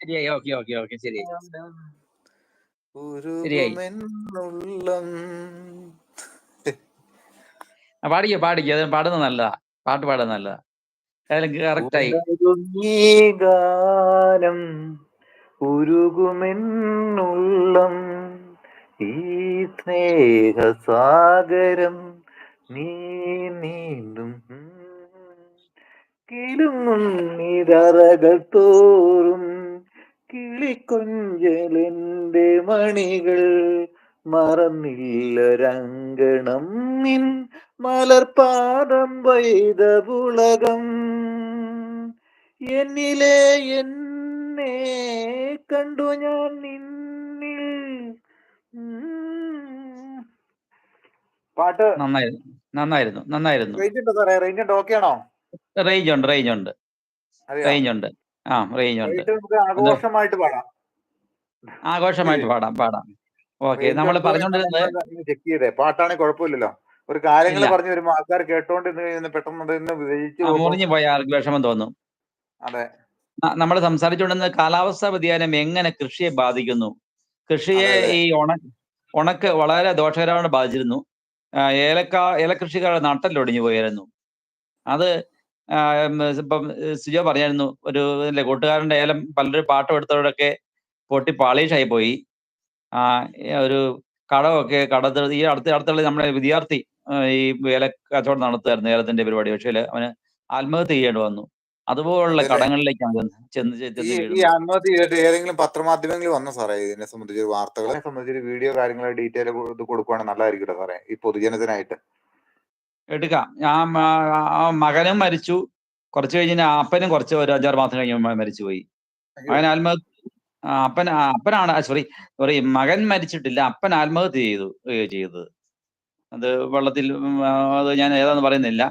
ശരിയായി. Okay okay okay. ശരിയായി. പാടിക്കോ പാടിക്കോ. അത് പാടുന്നത് നല്ലതാ. പാട്ട് പാടുന്നത് നല്ലതാ. കറക്റ്റായി ഗാനം ഉരുകുമെന്നുള്ളം ഈ സ്നേഹസാഗരം നീ നീന്തും കിലുങ്ങുന്നിതറകൾ തോറും. കിളിക്കൊഞ്ചലെന്റെ മണികൾ മറന്നില്ല രംഗണം നിൻ മലർപാദം വൈത പുളകം എന്നിലെ എന്നെ കണ്ടു ഞാൻ നിന്നിൽ. പാട്ട്. നന്നായിരുന്നു നന്നായിരുന്നു നന്നായിരുന്നു. റേഞ്ച് ഉണ്ടോ സാറേ? റേഞ്ച് ഉണ്ട് ഓക്കെ ആണോ റേഞ്ച് ഉണ്ട് റേഞ്ച് ഉണ്ട് റേഞ്ച് ഉണ്ട് ആ റേഞ്ച് ഉണ്ട്. ആഘോഷമായിട്ട് പാടാം. ആഘോഷമായിട്ട് പാടാം പാടാം. ഓക്കെ നമ്മൾ പറഞ്ഞോണ്ടിരുന്നത് പറഞ്ഞുകൊണ്ടിരുന്നത് ചെക്ക് ചെയ്തേ. പാട്ടാണെങ്കിൽ കുഴപ്പമില്ലല്ലോ. ഒരു കാര്യങ്ങൾ പറഞ്ഞു വരുമ്പോൾ ആൾക്കാർ കേട്ടോണ്ട് പെട്ടെന്ന് വിജയിച്ചു മുറിഞ്ഞു പോയ ആൾക്ക് വിഷമം തോന്നും. അതെ. നമ്മൾ സംസാരിച്ചുകൊണ്ടിരുന്ന കാലാവസ്ഥാ വ്യതിയാനം എങ്ങനെ കൃഷിയെ ബാധിക്കുന്നു? കൃഷിയെ. ഈ ഉണ ഉണക്ക് വളരെ ദോഷകരമായിട്ട് ബാധിച്ചിരുന്നു. ഏലക്ക ഏലക്കൃഷിക്കാരുടെ നട്ടലൊടിഞ്ഞു പോയായിരുന്നു. അത് ഇപ്പം സിജോ പറഞ്ഞായിരുന്നു ഒരു അല്ലെ കൂട്ടുകാരന്റെ ഏലം പലരും പാട്ടം എടുത്തവരൊക്കെ പൊട്ടി പാളീഷായി പോയി. ആ ഒരു കടമൊക്കെ കടത്ത് ഈ അടുത്ത അടുത്തുള്ള നമ്മുടെ വിദ്യാർത്ഥി ഈ വേല കച്ചവടം നടത്തുമായിരുന്നു ഏലത്തിന്റെ പരിപാടി. പക്ഷേ അവന് ആത്മഹത്യ ചെയ്യേണ്ടി വന്നു. അതുപോലുള്ള കടങ്ങളിലേക്കാണ് ചെന്ന് ഈ ആത്മഹത്യ ചെയ്തിട്ട് ഏതെങ്കിലും പത്രമാധ്യമങ്ങളിൽ വന്ന സാറേ? ഇതിനെ സംബന്ധിച്ച് വാർത്തകളെ സംബന്ധിച്ച് വീഡിയോ കാര്യങ്ങളെ ഡീറ്റെയിൽ കൊടുക്കുവാണെങ്കിൽ നല്ലതായിരിക്കും സാറേ ഈ പൊതുജനത്തിനായിട്ട്. എടുക്കാം. ആ മകനും മരിച്ചു. കുറച്ച് കഴിഞ്ഞ് അപ്പനും കുറച്ച് ഒരു അഞ്ചാറ് മാസം കഴിഞ്ഞ് മരിച്ചുപോയി. മകൻ ആത്മഹത്യ അപ്പൻ അപ്പനാണ് സോറി സോറി മകൻ മരിച്ചിട്ടില്ല അപ്പൻ ആത്മഹത്യ ചെയ്തു ചെയ്തത്. അത് വെള്ളത്തിൽ അത് ഞാൻ ഏതാന്ന് പറയുന്നില്ല.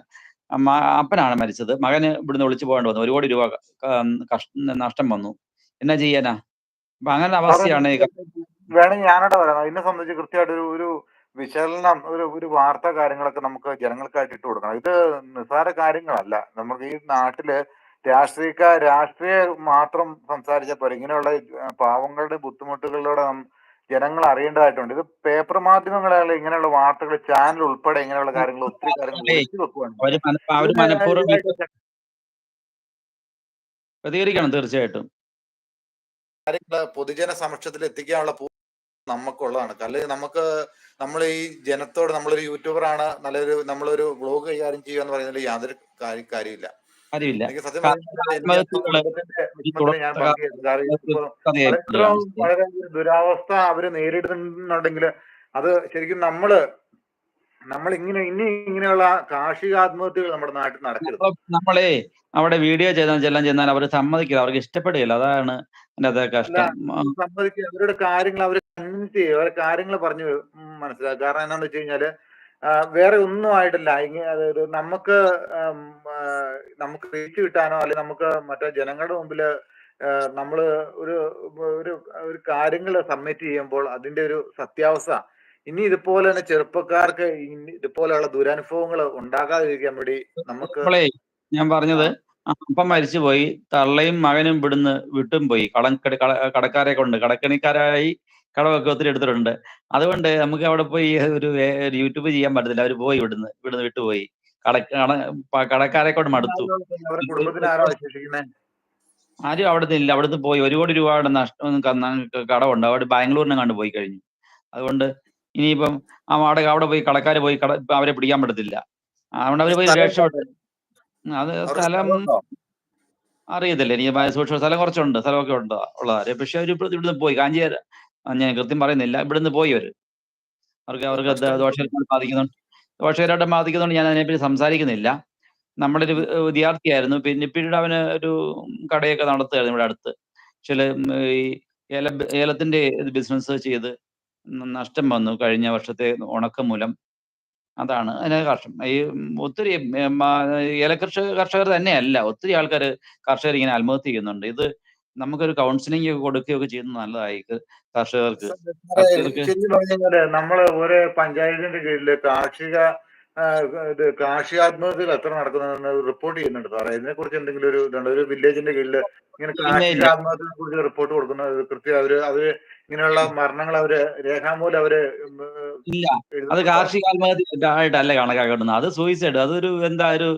അപ്പനാണ് മരിച്ചത്. മകന് ഇവിടുന്ന് വിളിച്ചു പോകേണ്ടി വന്നു. ഒരു കോടി രൂപ നഷ്ടം വന്നു. എന്നാ ചെയ്യാനാ? അപ്പൊ അങ്ങനെ അവസ്ഥയാണ് വേണമെങ്കിൽ ഞാനോട് പറയാം. ഇതിനെ സംബന്ധിച്ച് കൃത്യമായിട്ട് ഒരു ഒരു വിശകലനം ഒരു ഒരു വാർത്ത കാര്യങ്ങളൊക്കെ നമുക്ക് ജനങ്ങൾക്കായിട്ട് ഇട്ട് കൊടുക്കണം. ഇത് നിസ്സാര കാര്യങ്ങളല്ല. നമുക്ക് ഈ നാട്ടിൽ രാഷ്ട്രീയക്കാർ രാഷ്ട്രീയ മാത്രം സംസാരിച്ച പോലെ ഇങ്ങനെയുള്ള പാവങ്ങളുടെ ബുദ്ധിമുട്ടുകളിലൂടെ ജനങ്ങൾ അറിയേണ്ടതായിട്ടുണ്ട്. ഇത് പേപ്പർ മാധ്യമങ്ങളായാലും ഇങ്ങനെയുള്ള വാർത്തകൾ ചാനൽ ഉൾപ്പെടെ ഇങ്ങനെയുള്ള കാര്യങ്ങൾ ഒത്തിരി കാര്യങ്ങൾ വെക്കുവാണ്. പ്രതികരിക്കണം തീർച്ചയായിട്ടും. കാര്യങ്ങൾ പൊതുജന സമക്ഷത്തിൽ എത്തിക്കാനുള്ള നമുക്കുള്ളതാണ്. അല്ലെങ്കിൽ നമുക്ക് നമ്മൾ ഈ ജനത്തോട് നമ്മളൊരു യൂട്യൂബറാണ് നല്ലൊരു നമ്മളൊരു ബ്ലോഗ് കൈകാര്യം ചെയ്യുക എന്ന് പറയുന്നതിൽ യാതൊരു കാര്യ- കാര്യമില്ല. സത്യം വളരെ ദുരാവസ്ഥ അവർ നേരിടുന്നുണ്ടെങ്കിൽ അത് ശരിക്കും നമ്മൾ നമ്മൾ ഇങ്ങനെ ഇനി ഇങ്ങനെയുള്ള കാർഷിക ആത്മഹത്യകൾ നമ്മുടെ നാട്ടിൽ നടക്കരുത്. നമ്മളെ അവിടെ വീഡിയോ ചെയ്താൽ ചെല്ലാൻ ചെന്നാൽ അവർ സമ്മതിക്കില്ല. അവർക്ക് ഇഷ്ടപ്പെടുകയില്ല അതാണ് എന്റെ അത് കഷ്ടം. സമ്മതിക്കുക. അവരുടെ കാര്യങ്ങൾ അവർ കൺവിൻസ് ചെയ്യുക അവരുടെ കാര്യങ്ങൾ പറഞ്ഞു മനസ്സിലാക്കുക കാരണം എന്താണെന്ന് വെച്ച് കഴിഞ്ഞാൽ വേറെ ഒന്നും ആയിട്ടില്ല. ഇങ്ങനെ അതായത് നമുക്ക് നമുക്ക് റീച്ച് കിട്ടാനോ അല്ലെങ്കിൽ നമുക്ക് മറ്റേ ജനങ്ങളുടെ മുമ്പിൽ നമ്മൾ ഒരു ഒരു ഒരു കാര്യങ്ങൾ സബ്മിറ്റ് ചെയ്യുമ്പോൾ അതിന്റെ ഒരു സത്യാവസ്ഥ. ഇനി ഇതുപോലെ തന്നെ ചെറുപ്പക്കാർക്ക് ഇതുപോലെയുള്ള ദുരനുഭവങ്ങൾ ഉണ്ടാകാതിരിക്കാൻ വേണ്ടി നമുക്ക് ഞാൻ പറഞ്ഞത് അപ്പ മരിച്ചുപോയി തള്ളയും മകനും ഇവിടുന്ന് വിട്ടും പോയി. കടം കട- കട- കടക്കാരെ കൊണ്ട് കടക്കണിക്കാരായി കടമൊക്കെ ഒത്തിരി എടുത്തിട്ടുണ്ട്. അതുകൊണ്ട് നമുക്ക് അവിടെ പോയി ഒരു വേ- യൂട്യൂബ് ചെയ്യാൻ പറ്റത്തില്ല. അവർ പോയി ഇവിടുന്ന് ഇവിടുന്ന് വിട്ടുപോയി. കട കട പ- കടക്കാരെ കൊണ്ട് മടുത്തു അവരുടെ കുടുംബത്തിൽ ആരോ വിശേഷിക്കുന്നത് ആരും അവിടുന്ന് ഇല്ല. അവിടുന്ന് പോയി ഒരു കോടി രൂപയുടെ നഷ്ടം ക- കടമുണ്ട്. അവിടെ ബാംഗ്ലൂരിനെ കണ്ട് പോയി കഴിഞ്ഞു. അതുകൊണ്ട് ഇനിയിപ്പം ആ അവിടെ അവിടെ പോയി കടക്കാര് പോയി കട ഇപ്പൊ അവരെ പിടിക്കാൻ പറ്റത്തില്ല. അതുകൊണ്ട് അവർ പോയി സ്ഥലം രക്ഷപ്പെട്ടു അത് സ്ഥലം സ്ഥലമുണ്ടോ? അറിയത്തില്ല. എനിക്ക് ഭയ- സൂക്ഷ്മ സ്ഥലം കുറച്ചുണ്ട്. സ്ഥലമൊക്കെ ഉണ്ട് ഉള്ളതാര് പക്ഷെ അവർ ഇവിടുന്ന് പോയി. കാഞ്ചിയാർ ഞാൻ കൃത്യം പറയുന്നില്ല. ഇവിടുന്ന് പോയി അവർ അവർക്ക് അവർക്ക്. ദോഷകരമായിട്ട് ബാധിക്കുന്നുണ്ട്. ദോഷകരമായിട്ട് ബാധിക്കുന്നതുകൊണ്ട് ഞാൻ അതിനെപ്പറ്റി സംസാരിക്കുന്നില്ല. നമ്മുടെ ഒരു വിദ്യാർത്ഥിയായിരുന്നു. പിന്നെ പിന്നീട് അവന് ഒരു കടയൊക്കെ നടത്തുകയായിരുന്നു ഇവിടെ അടുത്ത്. ചില ഈ ഏല ഏലത്തിന്റെ ബിസിനസ് ചെയ്ത് നഷ്ടം വന്നു കഴിഞ്ഞ വർഷത്തെ ഉണക്കം മൂലം. അതാണ് അതിന് കർഷകം ഈ ഒത്തിരി ഏല ആ, ഏലകർഷക കർഷകർ തന്നെയല്ല. ഒത്തിരി ആൾക്കാർ കർഷകർ ഇങ്ങനെ ആത്മഹത്യ ചെയ്യുന്നുണ്ട്. ഇത് നമുക്കൊരു കൗൺസിലിംഗ് ഒക്കെ കൊടുക്കുകയൊക്കെ ചെയ്യുന്നത് നല്ലതായിരിക്കും കർഷകർക്ക്. നമ്മൾ ഒരു പഞ്ചായത്തിന്റെ കീഴിൽ കാർഷിക ഇത് കാർഷികാത്മഹത്യകൾ എത്ര നടക്കുന്ന റിപ്പോർട്ട് ചെയ്യുന്നുണ്ട് സാറേ. ഇതിനെ കുറിച്ച് എന്തെങ്കിലും ഒരു ഇതുണ്ട്? ഒരു വില്ലേജിന്റെ കീഴിൽ ഇങ്ങനെ കാർഷിക. കുറിച്ച് റിപ്പോർട്ട് കൊടുക്കുന്നത് കൃത്യം അവർ അവർ ഇങ്ങനെയുള്ള മരണങ്ങൾ അവർ രേഖാമൂലം അവർ ഇല്ല. അത്? കാർഷിക ആത്മഹത്യ ആയിട്ടല്ല കണക്കാക്കുന്നത് അത് സൂയിസൈഡ് അതൊരു എന്താ ഒരു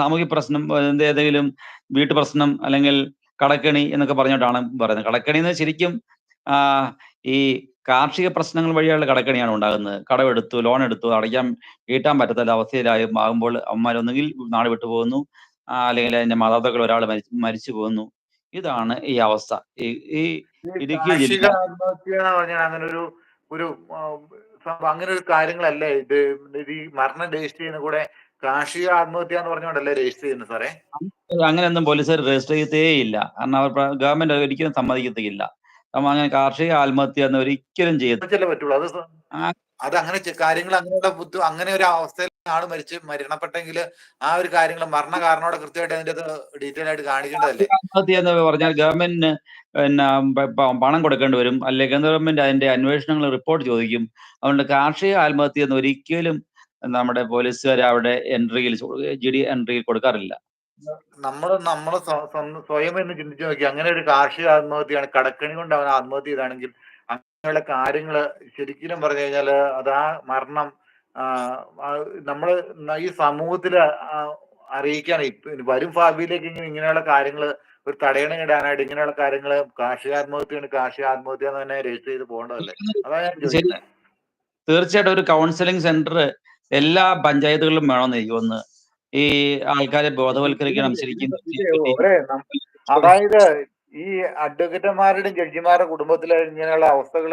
സാമൂഹ്യ പ്രശ്നം ഏതെങ്കിലും വീട്ടു പ്രശ്നം അല്ലെങ്കിൽ കടക്കണി എന്നൊക്കെ പറഞ്ഞിട്ടാണ് പറയുന്നത്. കടക്കണി എന്ന് ശരിക്കും ഈ കാർഷിക പ്രശ്നങ്ങൾ വഴിയുള്ള കടക്കണിയാണ് ഉണ്ടാകുന്നത്. കടമെടുത്തു ലോൺ എടുത്തു അടയ്ക്കാൻ വീട്ടാൻ പറ്റാത്ത അവസ്ഥയിലായി ആകുമ്പോൾ അമ്മമാരൊന്നുകിൽ നാട് വിട്ടു പോകുന്നു അല്ലെങ്കിൽ അതിന്റെ മാതാപിതാക്കൾ ഒരാൾ മരിച്ചു പോകുന്നു. ഇതാണ് ഈ അവസ്ഥ. ഈ ഇടുക്കി ജില്ല അങ്ങനെ ഒരു ഒരു അങ്ങനെ ഒരു കാര്യങ്ങളല്ലേ? ഇത് ഈ മരണ രജിസ്റ്റർ ചെയ്യുന്ന കൂടെ കാർഷിക ആത്മഹത്യ എന്ന് പറഞ്ഞുകൊണ്ടല്ലേ രജിസ്റ്റർ ചെയ്യുന്നത് സാറേ? അങ്ങനെയൊന്നും പോലീസുകാർ രജിസ്റ്റർ ചെയ്യത്തേ ഇല്ല കാരണം അവർ ഗവൺമെന്റ് ഒരിക്കലും സമ്മതിക്കത്തില്ല. അങ്ങനെ കാർഷിക ആത്മഹത്യ എന്ന് ഒരിക്കലും ചെയ്യത്തില്ല പറ്റുള്ളൂ. അത്. അത് അങ്ങനെ കാര്യങ്ങൾ അങ്ങനെയുള്ള ബുദ്ധി അങ്ങനെ ഒരു അവസ്ഥയിൽ ആൾ മരിച്ച് മരണപ്പെട്ടെങ്കിൽ ആ ഒരു കാര്യങ്ങൾ മരണ കാരണോടെ കൃത്യമായിട്ട് അതിന്റെ ഡീറ്റെയിൽ ആയിട്ട് കാണിക്കേണ്ടതല്ലേ? ആത്മഹത്യ എന്ന് പറഞ്ഞാൽ ഗവൺമെന്റിന് പിന്നെ പണം കൊടുക്കേണ്ടി വരും. അല്ലെങ്കിൽ കേന്ദ്ര ഗവൺമെന്റ് അതിന്റെ അന്വേഷണങ്ങൾ റിപ്പോർട്ട് ചോദിക്കും. അതുകൊണ്ട് കാർഷിക ആത്മഹത്യ എന്ന് ഒരിക്കലും നമ്മുടെ പോലീസുകാർ അവിടെ എൻട്രിയിൽ ജി ഡി എൻട്രിയിൽ കൊടുക്കാറില്ല. നമ്മൾ നമ്മൾ സ്വയം എന്ന് ചിന്തിച്ചു നോക്കി. അങ്ങനെ ഒരു കാർഷിക ആത്മഹത്യയാണ്. കടക്കണി കൊണ്ട് അവൻ ആത്മഹത്യ ചെയ്താണെങ്കിൽ അങ്ങനെയുള്ള കാര്യങ്ങൾ ശരിക്കും പറഞ്ഞു കഴിഞ്ഞാൽ അത് ആ മരണം നമ്മൾ ഈ സമൂഹത്തിൽ അറിയിക്കാൻ വരും ഭാവിയിലേക്ക് ഇങ്ങനെ ഇങ്ങനെയുള്ള കാര്യങ്ങൾ ഒരു തടയണം ഇടാനായിട്ട് ഇങ്ങനെയുള്ള കാര്യങ്ങൾ കാർഷിക ആത്മഹത്യയാണ്. കാർഷിക ആത്മഹത്യ എന്ന് തന്നെ രജിസ്റ്റർ ചെയ്ത് പോകേണ്ടതല്ലേ? അതാ ഞാൻ തീർച്ചയായിട്ടും ഒരു കൗൺസിലിംഗ് സെന്റർ എല്ലാ പഞ്ചായത്തുകളിലും വേണമെന്ന് എനിക്ക് തോന്നുന്നു. ഈ ആൾക്കാരെ ബോധവൽക്കരിക്കണം ശരിക്കും അതായത് ഈ അഡ്വക്കേറ്റന്മാരുടെയും ജഡ്ജിമാരുടെ കുടുംബത്തിലെ ഇങ്ങനെയുള്ള അവസ്ഥകൾ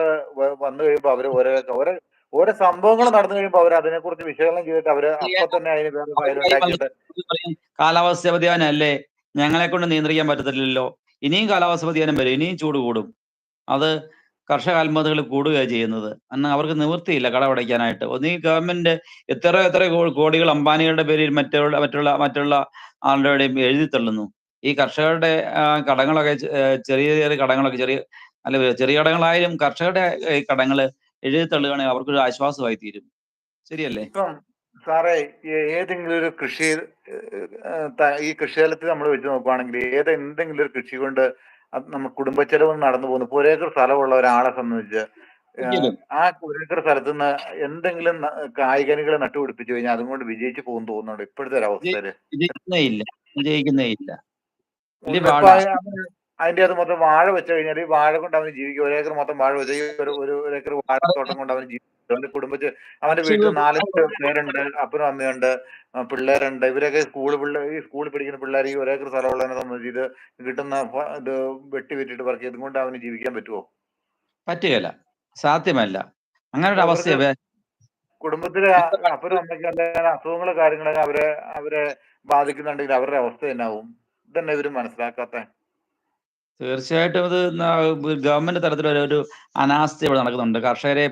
വന്നു കഴിയുമ്പോ അവർ ഓരോ ഓരോ ഓരോ സംഭവങ്ങൾ നടന്നു കഴിയുമ്പോ അവർ അതിനെ കുറിച്ച് വിശകലനം ചെയ്തിട്ട് അവർ അപ്പൊ തന്നെ അതിന് വേറെ കാലാവസ്ഥ വ്യതിയാനം അല്ലേ ഞങ്ങളെ കൊണ്ട് നിയന്ത്രിക്കാൻ പറ്റത്തില്ലല്ലോ. ഇനിയും കാലാവസ്ഥ വ്യതിയാനം വരും ഇനിയും ചൂട് കൂടും. അത് കർഷക ആത്മഹത്യകൾ കൂടുകയാണ് ചെയ്യുന്നത്. എന്നാൽ അവർക്ക് നിവൃത്തിയില്ല കടമടയ്ക്കാനായിട്ട് ഒന്നീ ഗവൺമെന്റ് എത്ര എത്ര കോടികൾ അംബാനികളുടെ പേരിൽ മറ്റുള്ള മറ്റുള്ള മറ്റുള്ള ആളുടെയും എഴുതി തള്ളുന്നു. ഈ കർഷകരുടെ കടങ്ങളൊക്കെ ചെറിയ ചെറിയ കടങ്ങളൊക്കെ ചെറിയ അല്ല ചെറിയ കടങ്ങളായാലും കർഷകരുടെ കടങ്ങൾ എഴുതി തള്ളുകയാണെങ്കിൽ അവർക്കൊരു ആശ്വാസമായി തീരും. ശരിയല്ലേ? സാറേ ഏതെങ്കിലും ഒരു കൃഷി ഈ കൃഷിസ്ഥലത്ത് നമ്മൾ വെച്ച് നോക്കുവാണെങ്കിൽ ഏത് എന്തെങ്കിലും ഒരു കൃഷി കൊണ്ട് നമ്മൾ കുടുംബച്ചെലവ് നടന്നു പോകുന്നു. ഇപ്പൊ ഒരേക്കർ സ്ഥലമുള്ള ഒരാളെ സംബന്ധിച്ച്. ആ ഒരേക്കർ സ്ഥലത്ത് നിന്ന് എന്തെങ്കിലും കായികനികളെ കായ്കനികൾ നട്ടുപിടിപ്പിച്ചു കഴിഞ്ഞാൽ അതുകൊണ്ട് വിജയിച്ചു പോകുന്നു തോന്നുന്നുണ്ട്? ഇപ്പോഴത്തെ ഒരു അവസ്ഥയിൽ? വിജയിക്കുന്നേ ഇല്ല. വിജയിക്കുന്നേ ഇല്ല. അതിന്റെ അത് മൊത്തം വാഴ വെച്ച് കഴിഞ്ഞാൽ ഈ വാഴ കൊണ്ട് അവന് ജീവിക്കും. ഒരേക്കർ മൊത്തം വാഴ വെച്ച് ഒരു ഒരു ഒരേക്കർ വാഴത്തോട്ടം കൊണ്ട് അവന് ജീവിക്കും. അവന്റെ കുടുംബത്തിൽ അവന്റെ വീട്ടിൽ നാലഞ്ച് പേരുണ്ട് അപ്പനും അമ്മയുണ്ട് പിള്ളേരുണ്ട്. ഇവരൊക്കെ സ്കൂൾ പിള്ളേർ ഈ സ്കൂളിൽ പഠിക്കുന്ന പിള്ളേർ ഈ ഒരേക്കർ സ്ഥലമുള്ളതിനെ സംബന്ധിച്ച് ഇത് കിട്ടുന്ന ഇത് വെട്ടി വിറ്റിട്ട് പറക്കി ഇതുകൊണ്ട് അവന് ജീവിക്കാൻ പറ്റുമോ പറ്റുകയില്ല. സാധ്യമല്ല. അങ്ങനെ ഒരു അവസ്ഥ കുടുംബത്തിലെ അപ്പനും അമ്മയ്ക്ക് എന്തെങ്കിലും അസുഖങ്ങൾ കാര്യങ്ങളൊക്കെ അവരെ അവരെ ബാധിക്കുന്നുണ്ടെങ്കിൽ അവരുടെ അവസ്ഥ എന്നാവും? ഇതന്നെ ഇവർ മനസ്സിലാക്കാത്ത തീർച്ചയായിട്ടും അത് ഗവൺമെന്റ് തലത്തിൽ ഒരു- അനാസ്ഥ ഇവിടെ നടക്കുന്നുണ്ട്. കർഷകരെ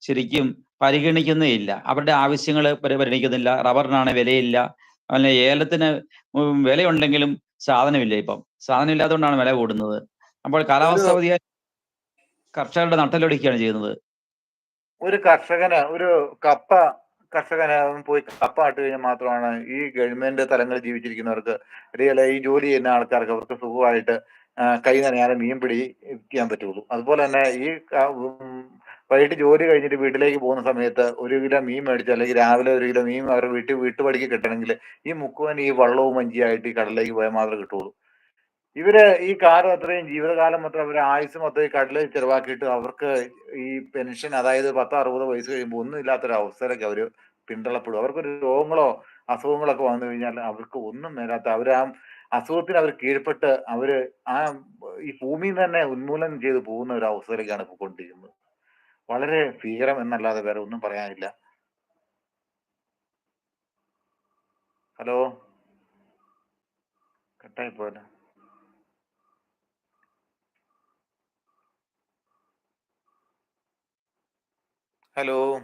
ശരിക്കും പരിഗണിക്കുന്നേ ഇല്ല അവരുടെ ആവശ്യങ്ങൾ പരിഗണിക്കുന്നില്ല. റബ്ബറിനാണ് വിലയില്ല. അല്ലെങ്കിൽ ഏലത്തിന് വിലയുണ്ടെങ്കിലും സാധനമില്ല ഇപ്പം. സാധനം ഇല്ലാത്തതുകൊണ്ടാണ് വില കൂടുന്നത്. അപ്പോൾ കാലാവസ്ഥ വ്യതിയാനം കർഷകരുടെ നട്ടലൊടിക്കുകയാണ് ചെയ്യുന്നത്. ഒരു കർഷകന് ഒരു കപ്പ കർഷകന് പോയി കപ്പ നട്ട് കഴിഞ്ഞാൽ മാത്രമാണ് ഈ ഗവൺമെന്റ് തലങ്ങളിൽ ജീവിച്ചിരിക്കുന്നവർക്ക് അല്ലെങ്കിൽ ഈ ജോലി ചെയ്യുന്ന ആൾക്കാർക്ക് അവർക്ക് സുഖമായിട്ട് കൈ നനയാതെ മീൻ പിടിക്കാൻ പറ്റുള്ളൂ. അതുപോലെ തന്നെ ഈ വൈകിട്ട് ജോലി കഴിഞ്ഞിട്ട് വീട്ടിലേക്ക് പോകുന്ന സമയത്ത് ഒരു കിലോ മീൻ മേടിച്ച് അല്ലെങ്കിൽ രാവിലെ ഒരു കിലോ മീൻ അവരുടെ വീട്ടിൽ വീട്ടുപടിക്ക് കിട്ടണമെങ്കിൽ ഈ മുക്കുവൻ ഈ വള്ളവും മഞ്ചിയായിട്ട് ഈ കടലിലേക്ക് പോയാൽ മാത്രമേ കിട്ടുള്ളൂ. ഇവർ ഈ കാലം അത്രയും ജീവിതകാലം മാത്രം അവരുടെ ആയുസ് മൊത്തം ഈ കടലിൽ ചെലവാക്കിയിട്ട് അവർക്ക് ഈ പെൻഷൻ അതായത് പത്ത് അറുപത് വയസ്സ് കഴിയുമ്പോൾ ഒന്നും ഇല്ലാത്തൊരു അവസ്ഥയിലൊക്കെ അവർ പിന്തള്ളപ്പെടും. അവർക്കൊരു രോഗങ്ങളോ അസുഖങ്ങളൊക്കെ വന്നു കഴിഞ്ഞാൽ അവർക്ക് ഒന്നും മേലാത്ത അവർ അസുഖത്തിന് അവർ കീഴ്പ്പെട്ട് അവർ ആ ഈ ഭൂമിയിൽ തന്നെ ഉന്മൂലനം ചെയ്ത് പോകുന്ന ഒരു അവസ്ഥയിലേക്കാണ് ഇപ്പോൾ കൊണ്ടിരിക്കുന്നത്. വളരെ ഭീകരം എന്നല്ലാതെ വേറെ ഒന്നും പറയാനില്ല. ഹലോ? കട്ടായി പോയല്ലോ. ഹലോ?